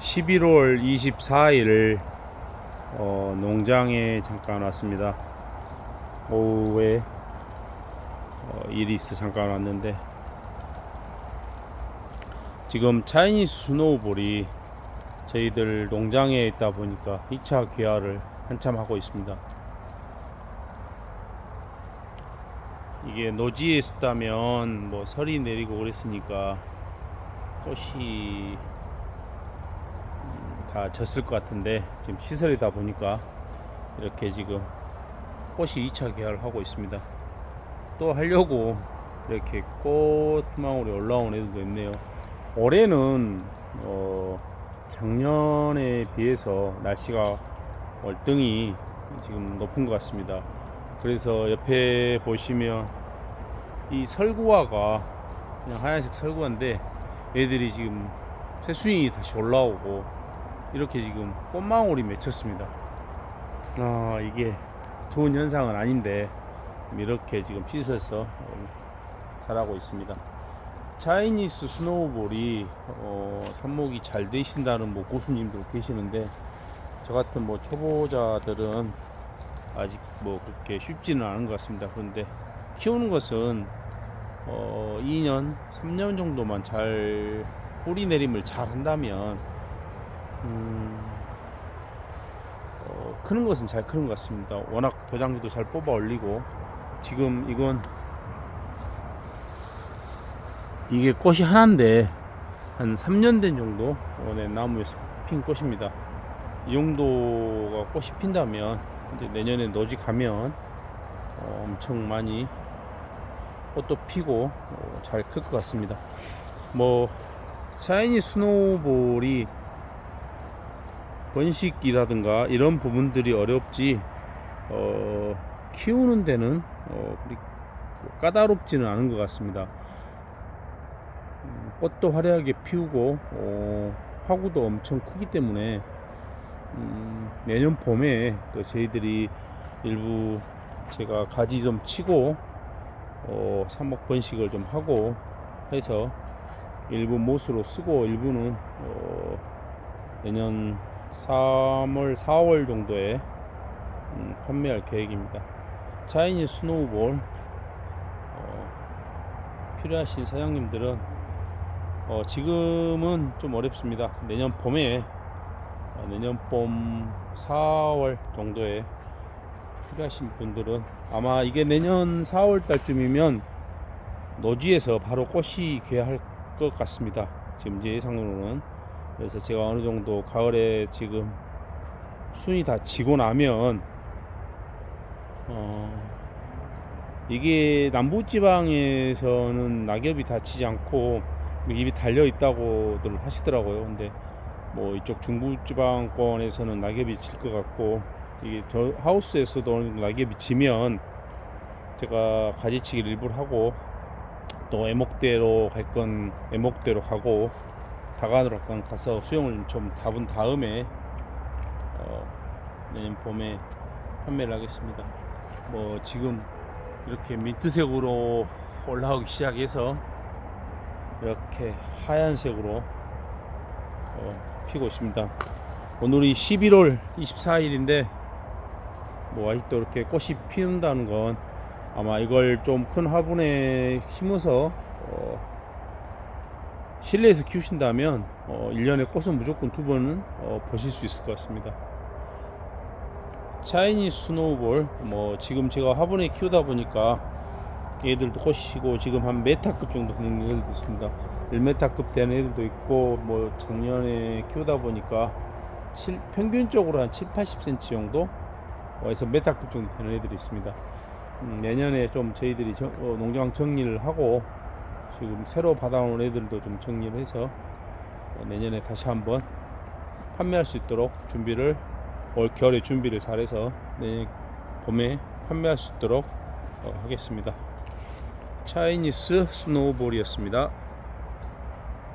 11월 24일 어, 농장에 잠깐 왔습니다. 오후에 어, 일이 있어 잠깐 왔는데 지금 차이니스 스노우볼이 저희들 농장에 있다 보니까 2차 귀화를 한참 하고 있습니다. 이게 노지에 있었다면 뭐 설이 내리고 그랬으니까 꽃이 다 졌을 것 같은데 지금 시설이다 보니까 이렇게 지금 꽃이 2차 개화를 하고 있습니다. 또 하려고 이렇게 꽃망울이 올라온 애들도 있네요. 올해는 어 작년에 비해서 날씨가 월등히 지금 높은 것 같습니다. 그래서 옆에 보시면 이 설구화가 그냥 하얀색 설구화인데 애들이 지금 새순이 다시 올라오고 이렇게 지금 꽃망울이 맺혔습니다. 아 이게 좋은 현상은 아닌데 이렇게 지금 씻어서 자라고 있습니다. 차이니스 스노우볼이 어, 삽목이 잘 되신다는 뭐 고수님도 계시는데 저 같은 뭐 초보자들은 아직 뭐 그렇게 쉽지는 않은 것 같습니다. 그런데 키우는 것은 어, 2년, 3년 정도만 잘 뿌리 내림을 잘 한다면 음, 어, 크는 것은 잘 크는 것 같습니다. 워낙 도장도 잘 뽑아 올리고 지금 이건 이게 꽃이 하나인데 한 3년 된 정도 어, 네, 나무에서 핀 꽃입니다. 이 정도가 꽃이 핀다면 이제 내년에 노지 가면 어, 엄청 많이 꽃도 피고 어, 잘클 것 같습니다. 뭐 샤이니 스노우볼이 번식이라든가 이런 부분들이 어렵지 어, 키우는 데는 어, 그리 까다롭지는 않은 것 같습니다. 음, 꽃도 화려하게 피우고 어, 화구도 엄청 크기 때문에 음, 내년 봄에 또 저희들이 일부 제가 가지 좀 치고 어, 삽목 번식을 좀 하고 해서 일부 못으로 쓰고 일부는 어, 내년 3월 4월 정도에 음, 판매할 계획입니다. 차이니 스노우볼 어, 필요하신 사장님들은 어, 지금은 좀 어렵습니다. 내년 봄에 어, 내년 봄 4월 정도에 필요하신 분들은 아마 이게 내년 4월 달쯤이면 노지에서 바로 꽃이 개할 것 같습니다. 지금 제 예상으로는 그래서 제가 어느 정도 가을에 지금 순이 다 지고 나면 어 이게 남부 지방에서는 낙엽이 다 지지 않고 입이 달려 있다고들 하시더라고요. 근데 뭐 이쪽 중부 지방권에서는 낙엽이 질 것 같고 이게 저 하우스에서도 낙엽이 지면 제가 가지치기를 일부러 하고 또 애목대로 갈 건 애목대로 가고 다간으로 건 가서 수영을 좀 답은 다음에 어, 내년 봄에 판매를 하겠습니다. 뭐 지금 이렇게 민트색으로 올라오기 시작해서 이렇게 하얀색으로 어, 피고 있습니다. 오늘이 11월 24일인데 뭐 아직도 이렇게 꽃이 피운다는 건 아마 이걸 좀 큰 화분에 심어서 어, 실내에서 키우신다면 어, 1년에 꽃은 무조건 두 번은 어, 보실 수 있을 것 같습니다. 차이니 스노우볼 뭐 지금 제가 화분에 키우다 보니까 얘들도 꽃이고 지금 한 메타급 정도 되는 애들도 있습니다. 1메타급 되는 애들도 있고 뭐 작년에 키우다 보니까 칠- 평균적으로 한 7, 80cm 정도 에서 메타급 정도 되는 애들이 있습니다. 음, 내년에 좀 저희들이 정- 어, 농장 정리를 하고 지금 새로 받아온 애들도 좀 정리를 해서 어, 내년에 다시 한번 판매할 수 있도록 준비를 올 겨울에 준비를 잘해서 내년 봄에 판매할 수 있도록 어, 하겠습니다. 차이니스 스노우볼이었습니다.